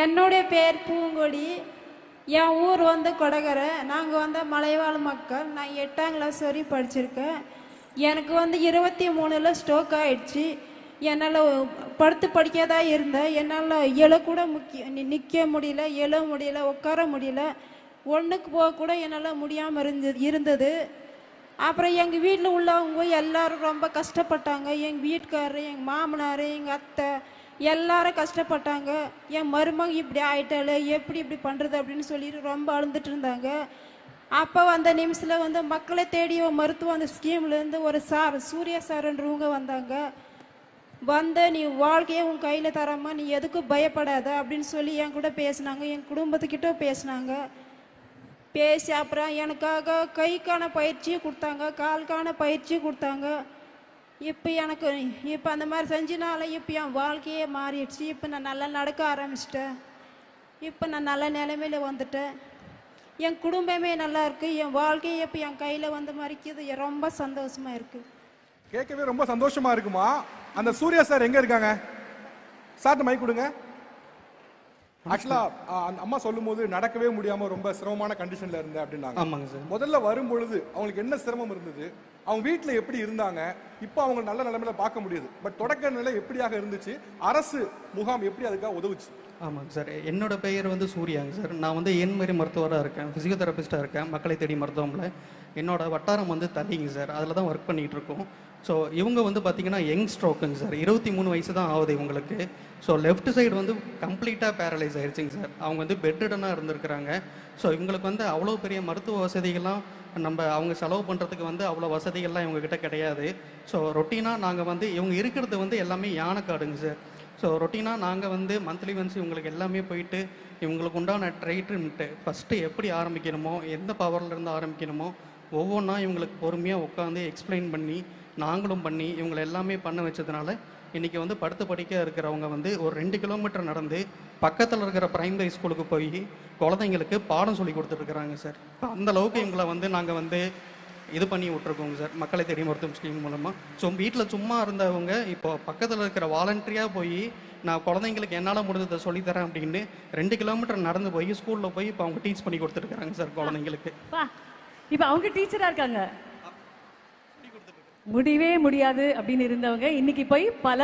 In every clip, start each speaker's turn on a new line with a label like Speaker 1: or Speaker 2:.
Speaker 1: என்னுடைய பேர் பூங்கொடி. என் ஊர் வந்து கொடகரை. நாங்கள் வந்து மலைவாழ் மக்கள். நான் எட்டாம் கிளாஸ் வரையும் படிச்சிருக்கேன். எனக்கு வந்து இருபத்தி மூணில் ஸ்ட்ரோக் ஆயிடுச்சு. என்னால் படுத்து படிக்காதா இருந்தேன். என்னால் எழக்கூட முக்கிய நிற்க முடியல எழு முடியல உட்கார முடியல. ஒன்றுக்கு போக கூட என்னால் முடியாமல் இருந்தது இருந்தது. அப்புறம் எங்கள் வீட்டில் உள்ளவங்க எல்லாரும் ரொம்ப கஷ்டப்பட்டாங்க. எங்கள் வீட்டுக்காரரு எங்கள் மாமனார் எங்கள் அத்தை எல்லாரும் கஷ்டப்பட்டாங்க. என் மருமக இப்படி ஆயிட்டாளே எப்படி இப்படி பண்ணுறது அப்படின்னு சொல்லிட்டு ரொம்ப அழுந்துட்டு இருந்தாங்க. அப்போ வந்த நிமிஷத்தில் வந்து மக்களை தேடி மருத்துவம் அந்த ஸ்கீம்லேருந்து ஒரு சார் சூர்யா சார்ன்றவங்க வந்தாங்க. வந்த நீ வாழ்க்கையை உன் கையில் தராமல் நீ எதுக்கும் பயப்படாத அப்படின்னு சொல்லி என் கூட பேசினாங்க. என் குடும்பத்துக்கிட்ட பேசினாங்க. பேசி அப்புறம் எனக்காக கைக்கான பயிற்சியும் கொடுத்தாங்க காலுக்கான பயிற்சியும் கொடுத்தாங்க. இப்போ எனக்கு இப்போ அந்த மாதிரி செஞ்சனால இப்போ என் வாழ்க்கையே மாறிடுச்சு. இப்போ நான் நல்லா நடக்க ஆரம்பிச்சிட்டேன். இப்போ நான் நல்ல நிலைமையில வந்துட்டேன். என் குடும்பமே நல்லா இருக்கு. என் வாழ்க்கையே இப்போ என் கையில் வந்த மாதிரிக்குது ரொம்ப சந்தோஷமா இருக்குது
Speaker 2: கேட்கவே ரொம்ப சந்தோஷமா இருக்குமா? அந்த சூர்யா சார் எங்க இருக்காங்க? சார்ட்ட மைக் கொடுங்க. ஆக்சுவலா அந்த அம்மா சொல்லும்போது நடக்கவே முடியாம ரொம்ப சிரமமான கண்டிஷன்ல இருந்தேன் அப்படின்னாங்க.
Speaker 3: ஆமாங்க சார்.
Speaker 2: முதல்ல வரும்பொழுது அவங்களுக்கு என்ன சிரமம் இருந்தது? அவங்க வீட்டில் எப்படி இருந்தாங்க இப்போ அவங்க நல்ல நிலைமையில பார்க்க முடியுது. பட் தொடக்க நிலை எப்படியாக இருந்துச்சு? அரசு முகாம் எப்படி அதுக்காக உதவுச்சு?
Speaker 3: ஆமாங்க சார். என்னோட பெயர் வந்து சூர்யாங்க சார். நான் வந்து என்மாரி மருத்துவராக இருக்கேன். ஃபிசியோதெரபிஸ்டாக இருக்கேன். மக்களை தேடி மருத்துவமில் என்னோட வட்டாரம் வந்து தள்ளிங்க சார். அதில் தான் ஒர்க் பண்ணிகிட்டு இருக்கோம். ஸோ இவங்க வந்து பார்த்தீங்கன்னா யங் ஸ்ட்ரோக்குங்க சார். இருபத்தி மூணு வயசு தான் ஆகுது இவங்களுக்கு. ஸோ லெஃப்ட் சைடு வந்து கம்ப்ளீட்டாக பேரலைஸ் ஆயிடுச்சுங்க சார். அவங்க வந்து பெட்ரிடனாக இருந்திருக்கிறாங்க. ஸோ இவங்களுக்கு வந்து அவ்வளோ பெரிய மருத்துவ வசதிகள்லாம் நம்ம அவங்க செலவு பண்ணுறதுக்கு வந்து அவ்வளோ வசதிகள்லாம் இவங்கக்கிட்ட கிடையாது. ஸோ ரொட்டீனாக நாங்கள் வந்து இவங்க இருக்கிறது வந்து எல்லாமே யானைக்காடுங்க சார். ஸோ ரொட்டீனாக நாங்கள் வந்து மந்த்லி ஒன்ஸ் இவங்களுக்கு எல்லாமே போயிட்டு இவங்களுக்கு உண்டான ட்ரீட்மெண்ட்டு ஃபஸ்ட்டு எப்படி ஆரம்பிக்கணுமோ எந்த பவர்லேருந்து ஆரம்பிக்கணுமோ ஒவ்வொன்றா இவங்களுக்கு பொறுமையாக உட்காந்து எக்ஸ்பிளைன் பண்ணி நாங்களும் பண்ணி இவங்களை எல்லாமே பண்ண வச்சதுனால இன்றைக்கி வந்து படுத்து படிக்க இருக்கிறவங்க வந்து ஒரு ரெண்டு கிலோமீட்டர் நடந்து பக்கத்தில் இருக்கிற பிரைமரி ஸ்கூலுக்கு போய் குழந்தைங்களுக்கு பாடம் சொல்லி கொடுத்துட்ருக்குறாங்க சார். இப்போ அந்தளவுக்கு இவங்களை வந்து நாங்கள் வந்து இது பண்ணி விட்ருக்கோங்க சார். மக்களை தேடி மருத்துவம் ஸ்கீம் மூலமாக ஸோ வீட்டில் சும்மா இருந்தவங்க இப்போ பக்கத்தில் இருக்கிற வாலண்டரியாக போய் நான் குழந்தைங்களுக்கு என்னால் முடிஞ்சதை சொல்லித்தரேன் அப்படின்னு ரெண்டு கிலோமீட்டர் நடந்து போய் ஸ்கூலில் போய் இப்போ அவங்க டீச் பண்ணி கொடுத்துருக்குறாங்க சார் குழந்தைங்களுக்கு.
Speaker 4: இப்போ அவங்க டீச்சராக இருக்காங்க. முடியவே முடியாது அப்படின்னு இருந்தவங்க இன்னைக்கு போய் பல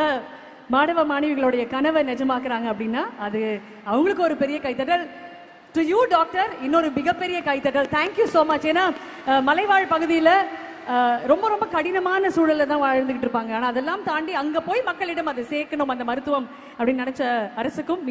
Speaker 4: மாணவ மாணவிகளுடைய கனவை நிஜமாக்குறாங்க அப்படின்னா அது அவங்களுக்கு ஒரு பெரிய கைத்தட்டல் டு யூ டாக்டர் இன்னொரு மிகப்பெரிய கைத்தட்டல் தேங்க்யூ ஸோ மச் ஏன்னா மலைவாழ் பகுதியில் ரொம்ப ரொம்ப கடினமான சூழலில் தான் வாழ்ந்துகிட்டு இருப்பாங்க. ஆனா அதெல்லாம் தாண்டி அங்க போய் மக்களிடம் அதை சேர்க்கணும் அந்த மருத்துவம் அப்படின்னு நினைச்ச அரசுக்கும்